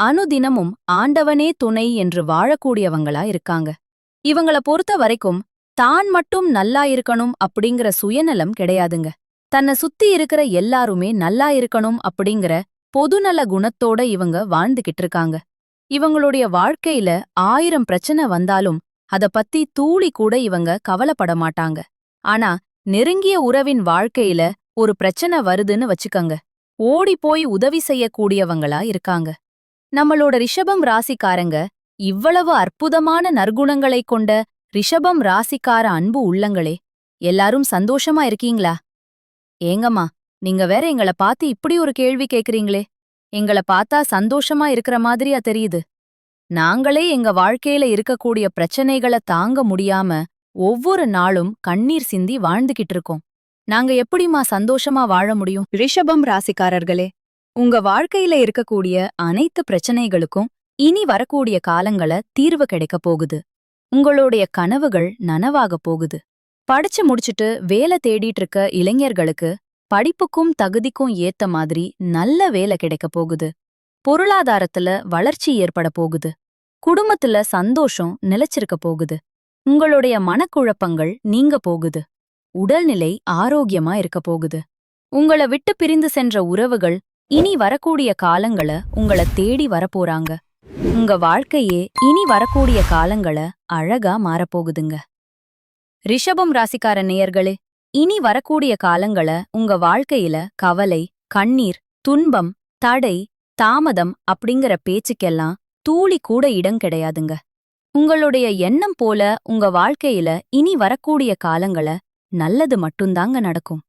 அனுதினமும் ஆண்டவனே துணை என்று வாழக்கூடியவங்களா இருக்காங்க இவங்கள பொறுத்த வரைக்கும் தான் மட்டும் நல்லா இருக்கணும் அப்படிங்கிற சுயநலம் கிடையாதுங்க. தன்னை சுத்தி இருக்கிற எல்லாருமே நல்லா இருக்கணும் அப்படிங்கிற பொதுநல குணத்தோட இவங்க வாழ்ந்துகிட்டு இருக்காங்க இவங்களுடைய வாழ்க்கையில ஆயிரம் பிரச்சனை வந்தாலும் அத பத்தி தூளி கூட இவங்க கவலைப்பட மாட்டாங்க. ஆனா நெருங்கிய உறவின் வாழ்க்கையில ஒரு பிரச்சனை வருதுன்னு வச்சுக்கங்க. ஓடி போய் உதவி செய்யக்கூடியவங்களா இருக்காங்க நம்மளோட ரிஷபம் ராசிக்காரங்க இவ்வளவு அற்புதமான நற்குணங்களைக் கொண்ட ரிஷபம் ராசிக்கார அன்பு உள்ளங்களே. எல்லாரும் சந்தோஷமா இருக்கீங்களா? ஏங்கம்மா நீங்க வேற எங்கள பார்த்து இப்படி ஒரு கேள்வி கேக்குறீங்களே. எங்கள பார்த்தா சந்தோஷமா இருக்கிற மாதிரியா தெரியுது. நாங்களே எங்க வாழ்க்கையில இருக்கக்கூடிய பிரச்சனைகள தாங்க முடியாம ஒவ்வொரு நாளும் கண்ணீர் சிந்தி வாழ்ந்துகிட்டு இருக்கோம். நாங்க எப்படிம்மா சந்தோஷமா வாழ முடியும்? ரிஷபம் ராசிக்காரர்களே உங்க வாழ்க்கையில இருக்கக்கூடிய அனைத்து பிரச்சனைகளுக்கும் இனி வரக்கூடிய காலங்கள தீர்வு கிடைக்க போகுது. உங்களுடைய கனவுகள் நனவாக போகுது. படிச்சு முடிச்சுட்டு வேலை தேடிட்டு இருக்க இளைஞர்களுக்கு படிப்புக்கும் தகுதிக்கும் ஏத்த மாதிரி நல்ல வேலை கிடைக்க போகுது. பொருளாதாரத்துல வளர்ச்சி ஏற்பட போகுது. குடும்பத்துல சந்தோஷம் நிலைச்சிருக்க போகுது. உங்களுடைய மனக்குழப்பங்கள் நீங்க போகுது. உடல்நிலை ஆரோக்கியமா இருக்க போகுது. உங்கள விட்டு பிரிந்து சென்ற உறவுகள் இனி வரக்கூடிய காலங்கள உங்கள தேடி வரப்போறாங்க. உங்க வாழ்க்கையே இனி வரக்கூடிய காலங்கள அழகா மாறப்போகுதுங்க. ரிஷபம் ராசிக்கார நேயர்களே இனி வரக்கூடிய காலங்கள உங்க வாழ்க்கையில கவலை கண்ணீர் துன்பம் தடை தாமதம் அப்படிங்கிற பேச்சுக்கெல்லாம் தூளி கூட இடம் கிடையாதுங்க. உங்களுடைய எண்ணம் போல உங்க வாழ்க்கையில இனி வரக்கூடிய காலங்கள நல்லது மட்டும்தாங்க நடக்கும்.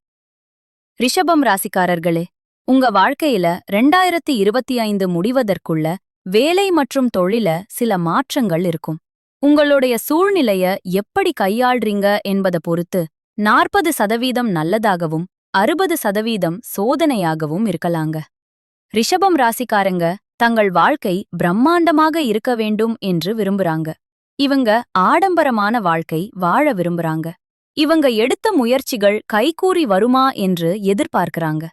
ரிஷபம் ராசிக்காரர்களே உங்க வாழ்க்கையில ரெண்டாயிரத்தி இருபத்தி ஐந்து முடிவதற்குள்ள வேலை மற்றும் தொழில சில மாற்றங்கள் இருக்கும். உங்களுடைய சூழ்நிலைய எப்படி கையாள்றீங்க என்பத பொறுத்து நாற்பது சதவீதம் நல்லதாகவும் அறுபது சதவீதம் சோதனையாகவும் இருக்கலாங்க. ரிஷபம் ராசிக்காரங்க தங்கள் வாழ்க்கை பிரம்மாண்டமாக இருக்க வேண்டும் என்று விரும்புறாங்க. இவங்க ஆடம்பரமான வாழ்க்கை வாழ விரும்புறாங்க. இவங்க எடுத்த முயற்சிகள் கைகூறி வருமா என்று எதிர்பார்க்கறாங்க.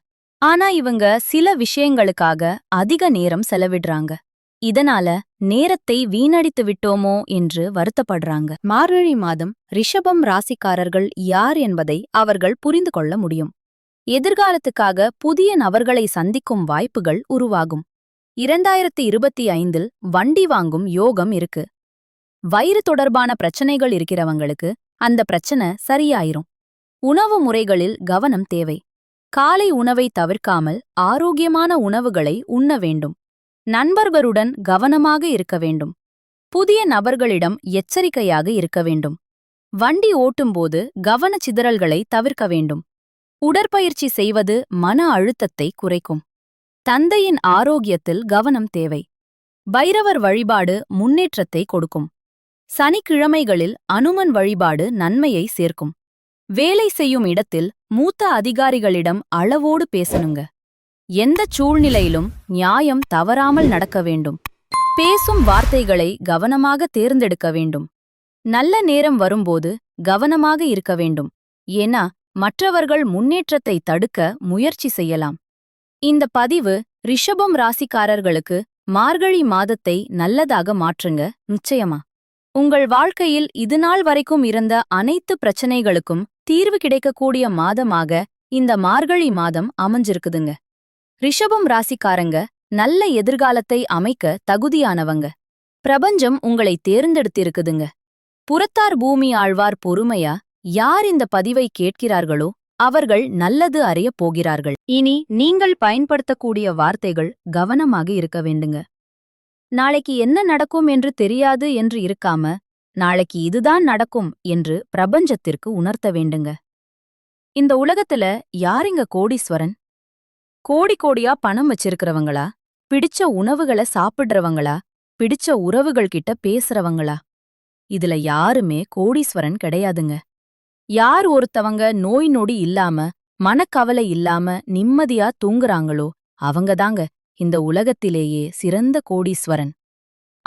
ஆனா இவங்க சில விஷயங்களுக்காக அதிக நேரம் செலவிடுறாங்க. இதனால நேரத்தை வீணடித்து விட்டோமோ என்று வருத்தப்படுறாங்க. மார்கழி மாதம் ரிஷபம் ராசிக்காரர்கள் யார் என்பதை அவர்கள் புரிந்து கொள்ள முடியும். எதிர்காலத்துக்காக புதிய நபர்களை சந்திக்கும் வாய்ப்புகள் உருவாகும். இரண்டாயிரத்தி இருபத்தி ஐந்தில் வண்டி வாங்கும் யோகம் இருக்கு. வயிறு தொடர்பான பிரச்சனைகள் இருக்கிறவங்களுக்கு அந்த பிரச்சனை சரியாயிரும். உணவு முறைகளில் கவனம் தேவை. காலை உணவை தவிர்க்காமல் ஆரோக்கியமான உணவுகளை உண்ண வேண்டும். நண்பர்களுடன் கவனமாக இருக்க வேண்டும். புதிய நபர்களிடம் எச்சரிக்கையாக இருக்க வேண்டும். வண்டி ஓட்டும்போது கவனச்சிதறல்களை தவிர்க்க வேண்டும். உடற்பயிற்சி செய்வது மன அழுத்தத்தை குறைக்கும். தந்தையின் ஆரோக்கியத்தில் கவனம் தேவை. பைரவர் வழிபாடு முன்னேற்றத்தை கொடுக்கும். சனிக்கிழமைகளில் அனுமன் வழிபாடு நன்மையை சேர்க்கும். வேலை செய்யும் இடத்தில் மூத்த அதிகாரிகளிடம் அளவோடு பேசணுங்க. எந்தச் சூழ்நிலையிலும் நியாயம் தவறாமல் நடக்க வேண்டும். பேசும் வார்த்தைகளை கவனமாக தேர்ந்தெடுக்க வேண்டும். நல்ல நேரம் வரும்போது கவனமாக இருக்க வேண்டும். ஏன்னா மற்றவர்கள் முன்னேற்றத்தை தடுக்க முயற்சி செய்யலாம். இந்த பதிவு ரிஷபம் ராசிக்காரர்களுக்கு மார்கழி மாதத்தை நல்லதாக மாற்றுங்க நிச்சயமா. உங்கள் வாழ்க்கையில் இதுநாள் வரைக்கும் இருந்த அனைத்து பிரச்சனைகளுக்கும் தீர்வு கிடைக்கக்கூடிய மாதமாக இந்த மார்கழி மாதம் அமைஞ்சிருக்குதுங்க. ரிஷபம் ராசிக்காரங்க நல்ல எதிர்காலத்தை அமைக்க தகுதியானவங்க. பிரபஞ்சம் உங்களை தேர்ந்தெடுத்திருக்குதுங்க. புறத்தார் பூமி ஆழ்வார் பொறுமையா யார் இந்த பதிவை கேட்கிறார்களோ அவர்கள் நல்லது அறியப் போகிறார்கள். இனி நீங்கள் பயன்படுத்தக்கூடிய வார்த்தைகள் கவனமாக இருக்க வேண்டுங்க. நாளைக்கு என்ன நடக்கும் என்று தெரியாது என்று இருக்காம நாளைக்கு இதுதான் நடக்கும் என்று பிரபஞ்சத்திற்கு உணர்த்த வேண்டுங்க. இந்த உலகத்துல யாரிங்க கோடீஸ்வரன்? கோடி கோடியா பணம் வச்சிருக்கிறவங்களா? பிடிச்ச உணவுகளை சாப்பிடுறவங்களா? பிடிச்ச உறவுகள் கிட்ட பேசுறவங்களா? இதுல யாருமே கோடீஸ்வரன் கிடையாதுங்க. யார் ஒருத்தவங்க நோய் நொடி இல்லாம மனக்கவலை இல்லாம நிம்மதியா தூங்குறாங்களோ அவங்கதாங்க இந்த உலகத்திலேயே சிறந்த கோடீஸ்வரன்.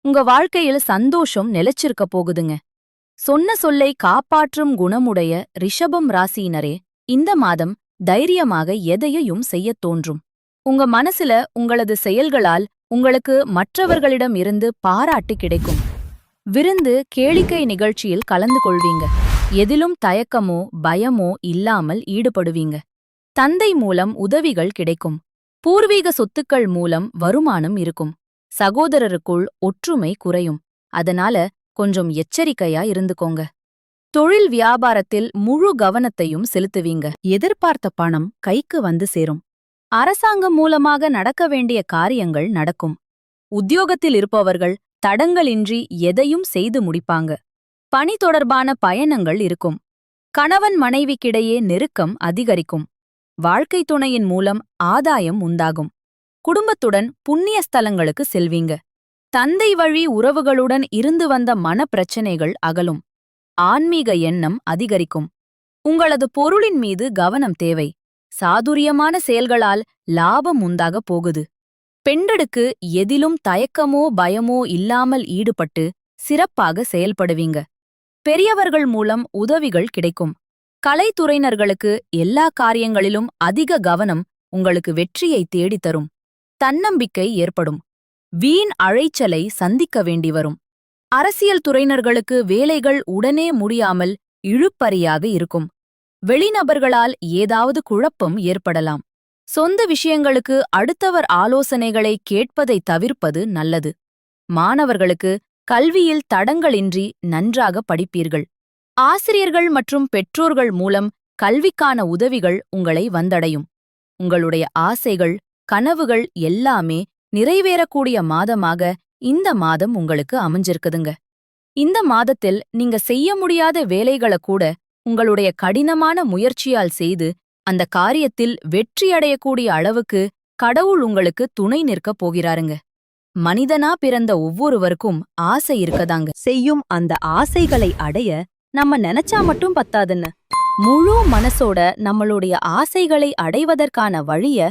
உங்க வாழ்க்கையில சந்தோஷம் நிலைச்சிருக்க போகுதுங்க. சொன்ன சொல்லை காப்பாற்றும் குணமுடைய ரிஷபம் ராசியினரே இந்த மாதம் தைரியமாக எதையையும் செய்யத் தோன்றும். உங்க மனசுல உங்களது செயல்களால் உங்களுக்கு மற்றவர்களிடம் இருந்து பாராட்டு கிடைக்கும். விருந்து கேளிக்கை நிகழ்ச்சியில் கலந்து கொள்வீங்க. எதிலும் தயக்கமோ பயமோ இல்லாமல் ஈடுபடுவீங்க. தந்தை மூலம் உதவிகள் கிடைக்கும். பூர்வீக சொத்துக்கள் மூலம் வருமானம் இருக்கும். சகோதரருக்குள் ஒற்றுமை குறையும். அதனால கொஞ்சம் எச்சரிக்கையா இருந்துக்கோங்க. தொழில் வியாபாரத்தில் முழு கவனத்தையும் செலுத்துவீங்க. எதிர்பார்த்த பணம் கைக்கு வந்து சேரும். அரசாங்கம் மூலமாக நடக்க வேண்டிய காரியங்கள் நடக்கும். உத்தியோகத்தில் இருப்பவர்கள் தடங்களின்றி எதையும் செய்து முடிப்பாங்க. பணி தொடர்பான பயணங்கள் இருக்கும். கணவன் மனைவிக்கிடையே நெருக்கம் அதிகரிக்கும். வாழ்க்கை துணையின் மூலம் ஆதாயம் உண்டாகும். குடும்பத்துடன் புண்ணிய ஸ்தலங்களுக்கு செல்வீங்க. தந்தை வழி உறவுகளுடன் இருந்து வந்த மனப்பிரச்சனைகள் அகலும். ஆன்மீக எண்ணம் அதிகரிக்கும். உங்களது பொருளின் மீது கவனம் தேவை. சாதுரியமான செயல்களால் லாபம் உண்டாகப் போகுது. பெண்டடுக்கு எதிலும் தயக்கமோ பயமோ இல்லாமல் ஈடுபட்டு சிறப்பாக செயல்படுவீங்க. பெரியவர்கள் மூலம் உதவிகள் கிடைக்கும். கலைத்துறையினர்களுக்கு எல்லா காரியங்களிலும் அதிக கவனம் உங்களுக்கு வெற்றியை தேடித் தரும். தன்னம்பிக்கை ஏற்படும். வீண் அழைச்சலை சந்திக்க வேண்டி வரும் அரசியல் துறையினர்களுக்கு வேலைகள் உடனே முடியாமல் இழுப்பறியாக இருக்கும். வெளிநபர்களால் ஏதாவது குழப்பம் ஏற்படலாம். சொந்த விஷயங்களுக்கு அடுத்தவர் ஆலோசனைகளை கேட்பதை தவிர்ப்பது நல்லது. மாணவர்களுக்கு கல்வியில் தடங்களின்றி நன்றாக படிப்பீர்கள். ஆசிரியர்கள் மற்றும் பெற்றோர்கள் மூலம் கல்விக்கான உதவிகள் உங்களை வந்தடையும். உங்களுடைய ஆசைகள் கனவுகள் எல்லாமே நிறைவேறக்கூடிய மாதமாக இந்த மாதம் உங்களுக்கு அமைஞ்சிருக்குதுங்க. இந்த மாதத்தில் நீங்க செய்ய முடியாத வேலைகளை கூட உங்களுடைய கடினமான முயற்சியால் செய்து அந்த காரியத்தில் வெற்றியடையக்கூடிய அளவுக்கு கடவுள் உங்களுக்கு துணை நிற்கப் போகிறாருங்க. மனிதனா பிறந்த ஒவ்வொருவருக்கும் ஆசை இருக்கதாங்க. செய்யும் அந்த ஆசைகளை அடைய நம்ம நினைச்சா மட்டும் பத்தாதுன்னு. முழு மனசோட நம்மளுடைய ஆசைகளை அடைவதற்கான வழிய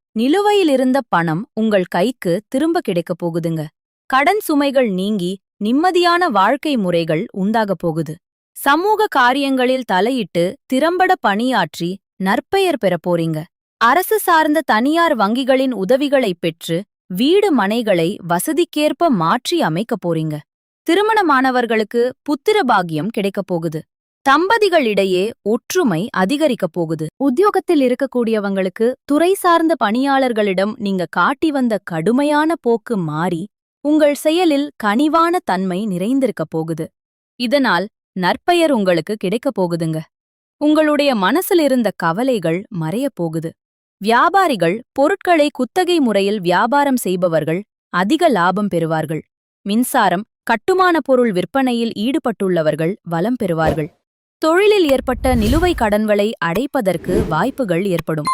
நிலுவையிலிருந்த பணம் உங்கள் கைக்கு திரும்ப கிடைக்கப் போகுதுங்க. கடன் சுமைகள் நீங்கி நிம்மதியான வாழ்க்கை முறைகள் உண்டாகப் போகுது. சமூக காரியங்களில் தலையிட்டு திறம்பட பணியாற்றி நற்பெயர் பெறப் போறீங்க. அரசு சார்ந்த தனியார் வங்கிகளின் உதவிகளைப் பெற்று வீடு மனைகளை வசதிக்கேற்ப மாற்றி அமைக்கப் போறீங்க. திருமணமானவர்களுக்கு புத்திர பாக்கியம் கிடைக்கப் போகுது. தம்பதிகளிடையே ஒற்றுமை அதிகரிக்கப் போகுது. உத்தியோகத்தில் இருக்கக்கூடியவங்களுக்கு துறை சார்ந்த பணியாளர்களிடம் நீங்க காட்டி வந்த கடுமையான போக்கு மாறி உங்கள் செயலில் கனிவான தன்மை நிறைந்திருக்கப் போகுது. இதனால் நற்பெயர் உங்களுக்கு கிடைக்கப் போகுதுங்க. உங்களுடைய மனசிலிருந்த கவலைகள் மறையப் போகுது. வியாபாரிகள் பொருட்களை குத்தகை முறையில் வியாபாரம் செய்பவர்கள் அதிக லாபம் பெறுவார்கள். மின்சாரம் கட்டுமான பொருள் விற்பனையில் ஈடுபட்டுள்ளவர்கள் வலம் பெறுவார்கள். தொழிலில் ஏற்பட்ட நிலுவை கடன்களை அடைப்பதற்கு வாய்ப்புகள் ஏற்படும்.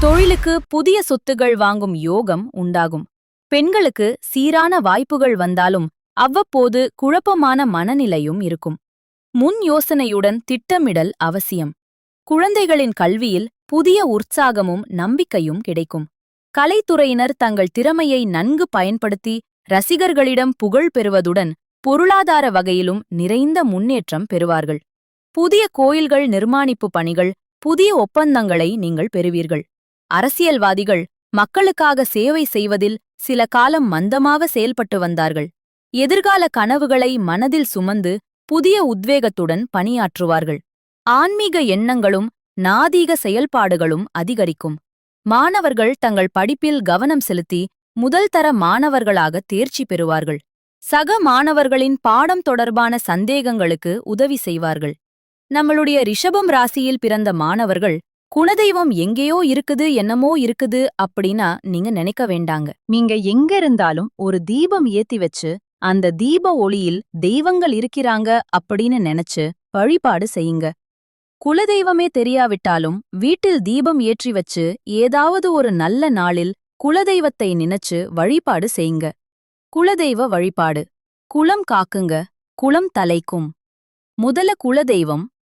தொழிலுக்கு புதிய சொத்துகள் வாங்கும் யோகம் உண்டாகும். பெண்களுக்கு சீரான வாய்ப்புகள் வந்தாலும் அவ்வப்போது குழப்பமான மனநிலையும் இருக்கும். முன் யோசனையுடன் திட்டமிடல் அவசியம். குழந்தைகளின் கல்வியில் புதிய உற்சாகமும் நம்பிக்கையும் கிடைக்கும். கலைத்துறையினர் தங்கள் திறமையை நன்கு பயன்படுத்தி ரசிகர்களிடம் புகழ் பெறுவதுடன் பொருளாதார வகையிலும் நிறைந்த முன்னேற்றம் பெறுவார்கள். புதிய கோயில்கள் நிர்மாணிப்பு பணிகள் புதிய ஒப்பந்தங்களை நீங்கள் பெறுவீர்கள். அரசியல்வாதிகள் மக்களுக்காக சேவை செய்வதில் சில காலம் மந்தமாக செயல்பட்டு வந்தார்கள். எதிர்கால கனவுகளை மனதில் சுமந்து புதிய உத்வேகத்துடன் பணியாற்றுவார்கள். ஆன்மீக எண்ணங்களும் நாதீக செயல்பாடுகளும் அதிகரிக்கும். மாணவர்கள் தங்கள் படிப்பில் கவனம் செலுத்தி முதல் தர மாணவர்களாக தேர்ச்சி பெறுவார்கள். சக மாணவர்களின் பாடம் தொடர்பான சந்தேகங்களுக்கு உதவி செய்வார்கள். நம்மளுடைய ரிஷபம் ராசியில் பிறந்த மாணவர்கள் குலதெய்வம் எங்கேயோ இருக்குது என்னமோ இருக்குது அப்படின்னா நீங்க நினைக்க வேண்டாங்க. நீங்க எங்க இருந்தாலும் ஒரு தீபம் ஏத்தி வச்சு அந்த தீப ஒளியில் தெய்வங்கள் இருக்கிறாங்க அப்படின்னு நினைச்சு வழிபாடு செய்யுங்க. குலதெய்வமே தெரியாவிட்டாலும் வீட்டில் தீபம் ஏற்றி வச்சு ஏதாவது ஒரு நல்ல நாளில் குலதெய்வத்தை நினைச்சு வழிபாடு செய்யுங்க. குலதெய்வ வழிபாடு. குலம் காக்குங்க. குலம் தலைக்கும். முதல குலதெய்வம்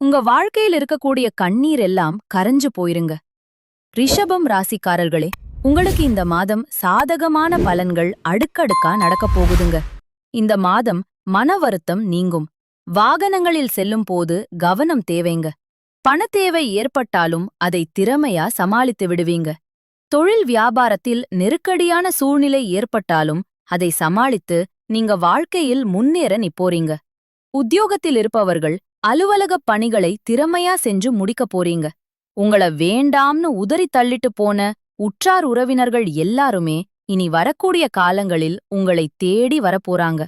உங்க வாழ்க்கையில் இருக்கக்கூடிய கண்ணீர் எல்லாம் கரைஞ்சு போயிருங்க. ரிஷபம் ராசிக்காரர்களே உங்களுக்கு இந்த மாதம் சாதகமான பலன்கள் அடுக்கடுக்கா நடக்கப் போகுதுங்க. இந்த மாதம் மன வருத்தம் நீங்கும். வாகனங்களில் செல்லும் போது கவனம் தேவைங்க. பணத்தேவை ஏற்பட்டாலும் அதை திறமையா சமாளித்து விடுவீங்க. தொழில் வியாபாரத்தில் நெருக்கடியான சூழ்நிலை ஏற்பட்டாலும் அதை சமாளித்து நீங்க வாழ்க்கையில் முன்னேற நிப்போறீங்க. உத்தியோகத்தில் இருப்பவர்கள் அலுவலகப் பணிகளை திறமையா செஞ்சு முடிக்கப் போறீங்க. உங்கள வேண்டாம்னு உதறி தள்ளிட்டு போன உற்றார் உறவினர்கள் எல்லாருமே இனி வரக்கூடிய காலங்களில் உங்களை தேடி வரப்போறாங்க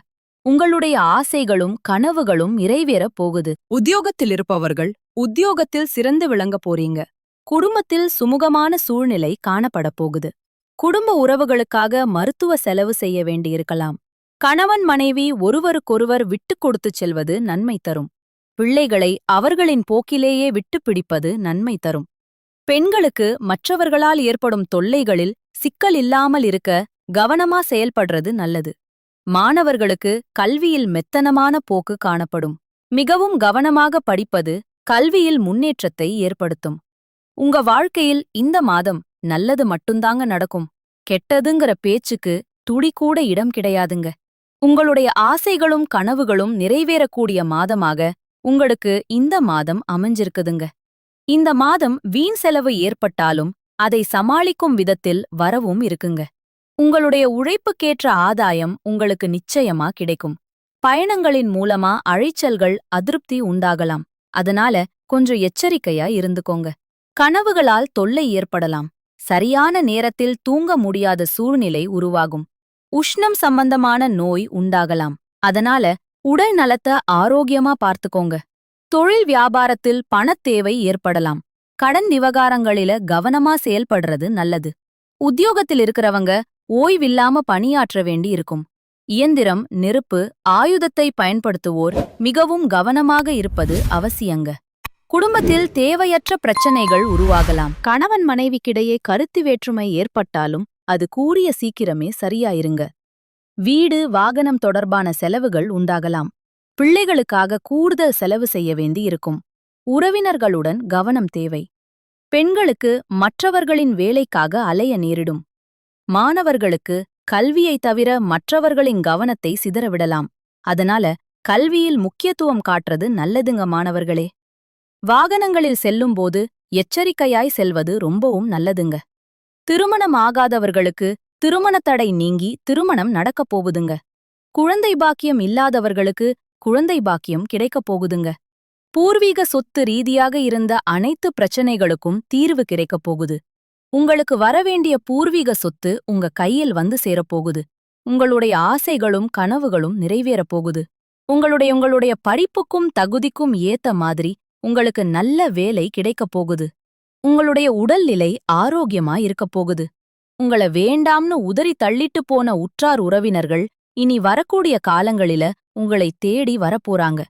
உங்களுடைய ஆசைகளும் கனவுகளும் நிறைவேறப் போகுது. உத்தியோகத்தில் இருப்பவர்கள் உத்தியோகத்தில் சிறந்து விளங்கப் போறீங்க. குடும்பத்தில் சுமூகமான சூழ்நிலை காணப்படப் போகுது. குடும்ப உறவுகளுக்காக மருத்துவ செலவு செய்ய வேண்டியிருக்கலாம். கணவன் மனைவி ஒருவருக்கொருவர் விட்டுக் கொடுத்துச் செல்வது நன்மை தரும். பிள்ளைகளை அவர்களின் போக்கிலேயே விட்டுப் பிடிப்பது நன்மை தரும். பெண்களுக்கு மற்றவர்களால் ஏற்படும் தொல்லைகளில் சிக்கல் இல்லாமல் இருக்க கவனமா செயல்படுறது நல்லது. மாணவர்களுக்கு கல்வியில் மெத்தனமான போக்கு காணப்படும். மிகவும் கவனமாக படிப்பது கல்வியில் முன்னேற்றத்தை ஏற்படுத்தும். உங்க வாழ்க்கையில் இந்த மாதம் நல்லது மட்டும்தாங்க நடக்கும். கெட்டதுங்கிற பேச்சுக்கு துடிக்கூட கூட இடம் கிடையாதுங்க. உங்களுடைய ஆசைகளும் கனவுகளும் நிறைவேறக்கூடிய மாதமாக உங்களுக்கு இந்த மாதம் அமைஞ்சிருக்குதுங்க. இந்த மாதம் வீண் செலவு ஏற்பட்டாலும் அதை சமாளிக்கும் விதத்தில் வரவும் இருக்குங்க. உங்களுடைய உழைப்புக்கேற்ற ஆதாயம் உங்களுக்கு நிச்சயமா கிடைக்கும். பயணங்களின் மூலமா அழைச்சல்கள் அதிருப்தி உண்டாகலாம். அதனால கொஞ்சம் எச்சரிக்கையா இருந்துக்கோங்க. கனவுகளால் தொல்லை ஏற்படலாம். சரியான நேரத்தில் தூங்க முடியாத சூழ்நிலை உருவாகும். உஷ்ணம் சம்பந்தமான நோய் உண்டாகலாம். அதனால உடல் நலத்தை ஆரோக்கியமா பார்த்துக்கோங்க. தொழில் வியாபாரத்தில் பணத்தேவை ஏற்படலாம். கடன் விவகாரங்களில கவனமா செயல்படுறது நல்லது. உத்தியோகத்தில் இருக்கிறவங்க ஓய்வில்லாம பணியாற்ற வேண்டி இருக்கும். இயந்திரம் நெருப்பு ஆயுதத்தை பயன்படுத்துவோர் மிகவும் கவனமாக இருப்பது அவசியங்க. குடும்பத்தில் தேவையற்ற பிரச்சனைகள் உருவாகலாம். கணவன் மனைவிக்கிடையே கருத்து வேற்றுமை ஏற்பட்டாலும் அது கூறிய சீக்கிரமே சரியாயிருங்க. வீடு வாகனம் தொடர்பான செலவுகள் உண்டாகலாம். பிள்ளைகளுக்காக கூடுதல் செலவு செய்ய வேண்டி இருக்கும். உறவினர்களுடன் கவனம் தேவை. பெண்களுக்கு மற்றவர்களின் வேலைக்காக அலைய நேரிடும். மாணவர்களுக்கு கல்வியைத் தவிர மற்றவர்களின் கவனத்தை சிதறவிடலாம். அதனால கல்வியில் முக்கியத்துவம் காட்டுறது நல்லதுங்க மாணவர்களே. வாகனங்களில் செல்லும்போது எச்சரிக்கையாய் செல்வது ரொம்பவும் நல்லதுங்க. திருமணம் ஆகாதவர்களுக்கு திருமணத்தடை நீங்கி திருமணம் நடக்கப் போகுதுங்க. குழந்தை பாக்கியம் இல்லாதவர்களுக்கு குழந்தை பாக்கியம் கிடைக்கப் போகுதுங்க. பூர்வீக சொத்து ரீதியாக இருந்த அனைத்து பிரச்சனைகளுக்கும் தீர்வு கிடைக்கப் போகுது. உங்களுக்கு வரவேண்டிய பூர்வீக சொத்து உங்க கையில் வந்து சேரப்போகுது உங்களுடைய ஆசைகளும் கனவுகளும் நிறைவேறப் போகுது. உங்களுடைய உங்களுடைய படிப்புக்கும் தகுதிக்கும் ஏத்த மாதிரி உங்களுக்கு நல்ல வேலை கிடைக்கப் போகுது. உங்களுடைய உடல்நிலை ஆரோக்கியமா இருக்கப் போகுது. உங்கள வேண்டாம்னு உதறி தள்ளிட்டு போன உற்றார் உறவினர்கள் இனி வரக்கூடிய காலங்களில உங்களை தேடி வரப்போறாங்க.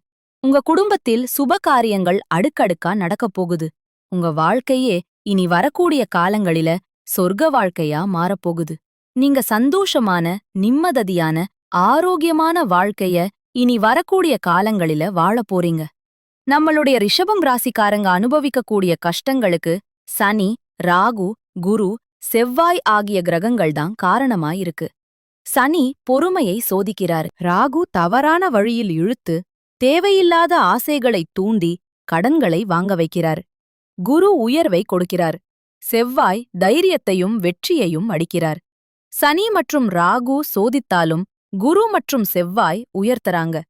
உங்க குடும்பத்தில் சுப காரியங்கள் அடுக்கடுக்கா நடக்கப் போகுது. உங்க வாழ்க்கையே இனி வரக்கூடிய காலங்களில சொர்க்க வாழ்க்கையா மாறப்போகுது நீங்க சந்தோஷமான நிம்மதியான ஆரோக்கியமான வாழ்க்கைய இனி வரக்கூடிய காலங்களில வாழ போறீங்க. நம்மளுடைய ரிஷபம் ராசிக்காரங்க அனுபவிக்கக்கூடிய கஷ்டங்களுக்கு சனி ராகு குரு செவ்வாய் ஆகிய கிரகங்கள்தான் காரணமாயிருக்கு. சனி பொறுமையை சோதிக்கிறார். ராகு தவறான வழியில் இழுத்து தேவையில்லாத ஆசைகளைத் தூண்டி கடன்களை வாங்க வைக்கிறார். குரு உயர்வை கொடுக்கிறார். செவ்வாய் தைரியத்தையும் வெற்றியையும் அடிக்கிறார். சனி மற்றும் ராகு சோதித்தாலும் குரு மற்றும் செவ்வாய் உயர்த்தறாங்க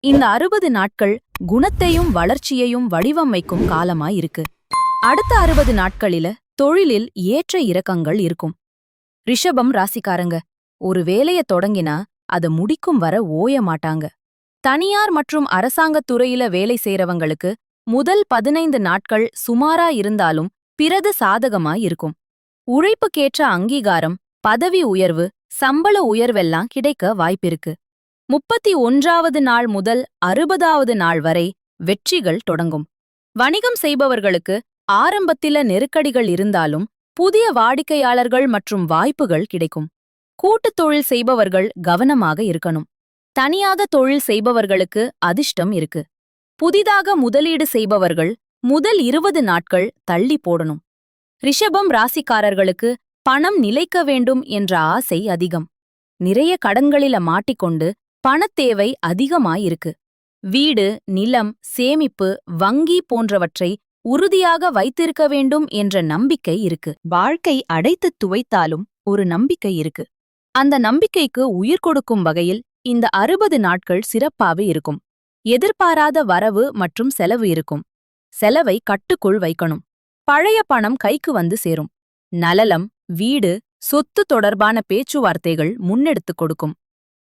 இந்த அறுபது நாட்கள் குணத்தையும் வளர்ச்சியையும் வடிவமைக்கும் காலமாயிருக்கு. அடுத்த அறுபது நாட்களில தொழிலில் ஏற்ற இறக்கங்கள் இருக்கும். ரிஷபம் ராசிக்காரங்க ஒரு வேலைய தொடங்கினா அத முடிக்கும் வர ஓய மாட்டாங்க. தனியார் மற்றும் அரசாங்கத் துறையில வேலை செய்றவங்களுக்கு முதல் பதினைந்து நாட்கள் சுமாரா இருந்தாலும் பிறது சாதகமா இருக்கும். உழைப்புக்கேற்ற அங்கீகாரம் பதவி உயர்வு சம்பள உயர்வெல்லாம் கிடைக்க வாய்ப்பிருக்கு. முப்பத்தி ஒன்றாவது நாள் முதல் அறுபதாவது நாள் வரை வெற்றிகள் தொடங்கும். வணிகம் செய்பவர்களுக்கு ஆரம்பத்தில நெருக்கடிகள் இருந்தாலும் புதிய வாடிக்கையாளர்கள் மற்றும் வாய்ப்புகள் கிடைக்கும். கூட்டுத் தொழில் செய்பவர்கள் கவனமாக இருக்கணும். தனியாக தொழில் செய்பவர்களுக்கு அதிர்ஷ்டம் இருக்கு. புதிதாக முதலீடு செய்பவர்கள் முதல் இருபது நாட்கள் தள்ளி போடணும். ரிஷபம் ராசிக்காரர்களுக்கு பணம் நிலைக்க வேண்டும் என்ற ஆசை அதிகம். நிறைய கடன்களில மாட்டிக்கொண்டு பணத்தேவை அதிகமாயிருக்கு. வீடு நிலம் சேமிப்பு வங்கி போன்றவற்றை உறுதியாக வைத்திருக்க வேண்டும் என்ற நம்பிக்கை இருக்கு. வாழ்க்கை அடைத்துத் துவைத்தாலும் ஒரு நம்பிக்கை இருக்கு. அந்த நம்பிக்கைக்கு உயிர் கொடுக்கும் வகையில் இந்த அறுபது நாட்கள் சிறப்பாக இருக்கும். எதிர்பாராத வரவு மற்றும் செலவு இருக்கும். செலவை கட்டுக்குள் வைக்கணும். பழைய பணம் கைக்கு வந்து சேரும். நலலம் வீடு சொத்து தொடர்பான பேச்சுவார்த்தைகள் முன்னெடுத்துக் கொடுக்கும்.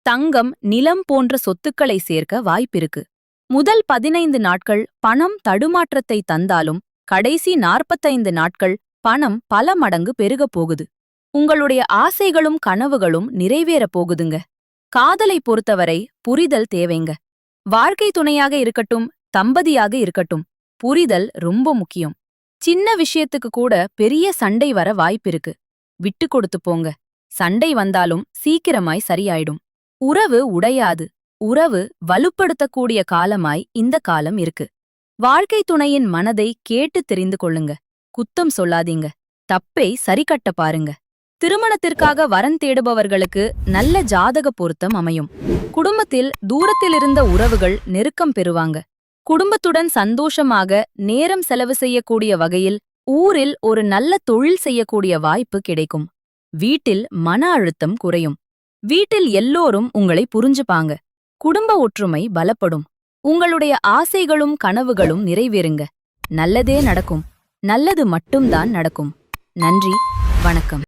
தங்கம் நிலம் போன்ற சொத்துக்களை சேர்க்க வாய்ப்பிருக்கு. முதல் பதினைந்து நாட்கள் பணம் தடுமாற்றத்தை தந்தாலும் கடைசி நாற்பத்தைந்து நாட்கள் பணம் பல மடங்கு பெருகப் போகுது. உங்களுடைய ஆசைகளும் கனவுகளும் நிறைவேறப் போகுதுங்க. காதலை பொறுத்தவரை புரிதல் தேவைங்க. வாழ்க்கை துணையாக இருக்கட்டும் தம்பதியாக இருக்கட்டும் புரிதல் ரொம்ப முக்கியம். சின்ன விஷயத்துக்கு கூட பெரிய சண்டை வர வாய்ப்பிருக்கு விட்டு கொடுத்து போங்க. சண்டை வந்தாலும் சீக்கிரமாய் சரியாயிடும். உறவு உடையாது. உறவு வலுப்படுத்தக்கூடிய காலமாய் இந்த காலம் இருக்கு. வாழ்க்கை துணையின் மனதை கேட்டு தெரிந்து கொள்ளுங்க. குத்தம் சொல்லாதீங்க. தப்பை சரிகட்ட பாருங்க. திருமணத்திற்காக வரன் தேடுபவர்களுக்கு நல்ல ஜாதக பொருத்தம் அமையும். குடும்பத்தில் தூரத்திலிருந்த உறவுகள் நெருக்கம் பெறுவாங்க. குடும்பத்துடன் சந்தோஷமாக நேரம் செலவு செய்யக்கூடிய வகையில் ஊரில் ஒரு நல்ல தொழில் செய்யக்கூடிய வாய்ப்பு கிடைக்கும். வீட்டில் மன அழுத்தம் குறையும். வீட்டில் எல்லோரும் உங்களை புரிஞ்சுப்பாங்க. குடும்ப ஒற்றுமை பலப்படும். உங்களுடைய ஆசைகளும் கனவுகளும் நிறைவேறுங்க. நல்லதே நடக்கும். நல்லது மட்டும்தான் நடக்கும். நன்றி. வணக்கம்.